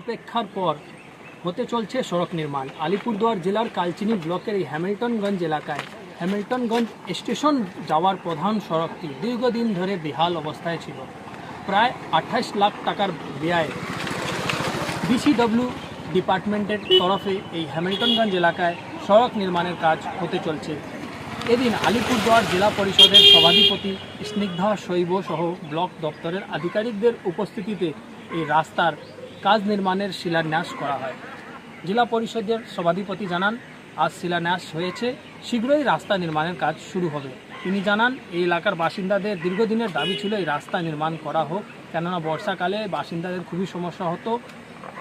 প্রতীক্ষার পর হতে চলছে সড়ক নির্মাণ। আলিপুরদুয়ার জেলার কালচিনি ব্লকের এই হ্যামিল্টনগঞ্জ এলাকায় হ্যামিল্টনগঞ্জ স্টেশন যাওয়ার প্রধান সড়কটি দীর্ঘদিন ধরে বেহাল অবস্থায় ছিল। প্রায় আঠাশ লাখ টাকার ব্যয়ে বিসিডব্লিউ ডিপার্টমেন্টের তরফে এই হ্যামিল্টনগঞ্জ এলাকায় সড়ক নির্মাণের কাজ হতে চলছে। এদিন আলিপুরদুয়ার জেলা পরিষদের সভাধিপতি স্নিগ্ধা শৈব সহ ব্লক দপ্তরের আধিকারিকদের উপস্থিতিতে এই রাস্তার কাজ নির্মাণের শিলান্যাস করা হয়। জেলা পরিষদের সভাধিপতি জানান, আজ শিলান্যাস হয়েছে, শীঘ্রই রাস্তা নির্মাণের কাজ শুরু হবে। তিনি জানান, এই এলাকার বাসিন্দাদের দীর্ঘদিনের দাবি ছিল এই রাস্তা নির্মাণ করা হোক, কেননা বর্ষাকালে বাসিন্দাদের খুবই সমস্যা হতো।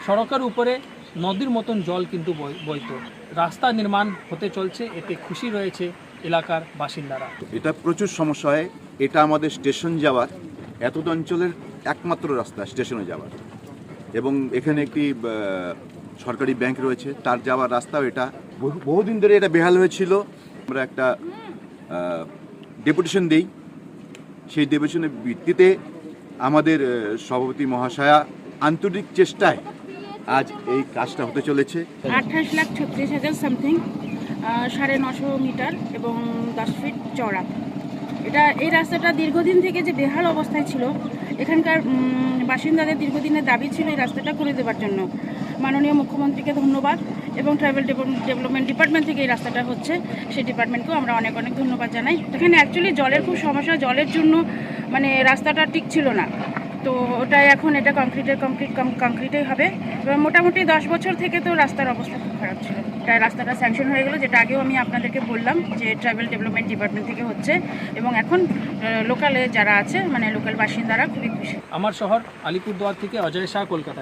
সড়কের উপরে নদীর মতন জল কিন্তু বই- বইতো। রাস্তা নির্মাণ হতে চলছে, এতে খুশি রয়েছে এলাকার বাসিন্দারা। এটা প্রচুর সমস্যা হয়, এটা আমাদের স্টেশন যাওয়ার, এতদ অঞ্চলের একমাত্র রাস্তা, স্টেশনে যাওয়ার। এবং এখানে একটি সরকারি ব্যাংক রয়েছে। তার যাওয়ার রাস্তাও এটা। বহুদিন ধরে এটা বেহাল হয়েছিল। আমরা একটা ডেপুটেশন দিই। সেই ডেপুটেশনের ভিত্তিতে আমাদের সভাপতি মহাশয়া আন্তরিক চেষ্টায় আজ এই কাজটা হতে চলেছে। আঠাশ লাখ ছত্রিশ হাজার সামথিং সাড়ে নশো মিটার এবং দশ ফিট চওড়া। এটা, এই রাস্তাটা দীর্ঘদিন থেকে যে বেহাল অবস্থায় ছিল, এখানকার বাসিন্দাদের দীর্ঘদিনের দাবি ছিল এই রাস্তাটা করে দেওয়ার জন্য। মাননীয় মুখ্যমন্ত্রীকে ধন্যবাদ এবং ট্রাভেল ডেভেলপমেন্ট ডিপার্টমেন্ট থেকে এই রাস্তাটা হচ্ছে। সেই ডিপার্টমেন্টকেও আমরা অনেক অনেক ধন্যবাদ জানাই। এখানে অ্যাকচুয়ালি জলের খুব সমস্যা, জলের জন্য মানে রাস্তাটা ঠিক ছিল না। তো ওটা এখন এটা কংক্রিটের কংক্রিট কংক্রিটেই হবে। মোটামুটি দশ বছর থেকে তো রাস্তার অবস্থা খুব খারাপ ছিল। তাই রাস্তাটা স্যাংশন হয়ে গেলো, যেটা আগেও আমি আপনাদেরকে বললাম যে ট্রাভেল ডেভেলপমেন্ট ডিপার্টমেন্ট থেকে হচ্ছে। এবং এখন লোকালে যারা আছে মানে লোকাল বাসিন্দারা খুবই খুশি। আমার শহর আলিপুরদুয়ার থেকে অজয় শাহ, কলকাতা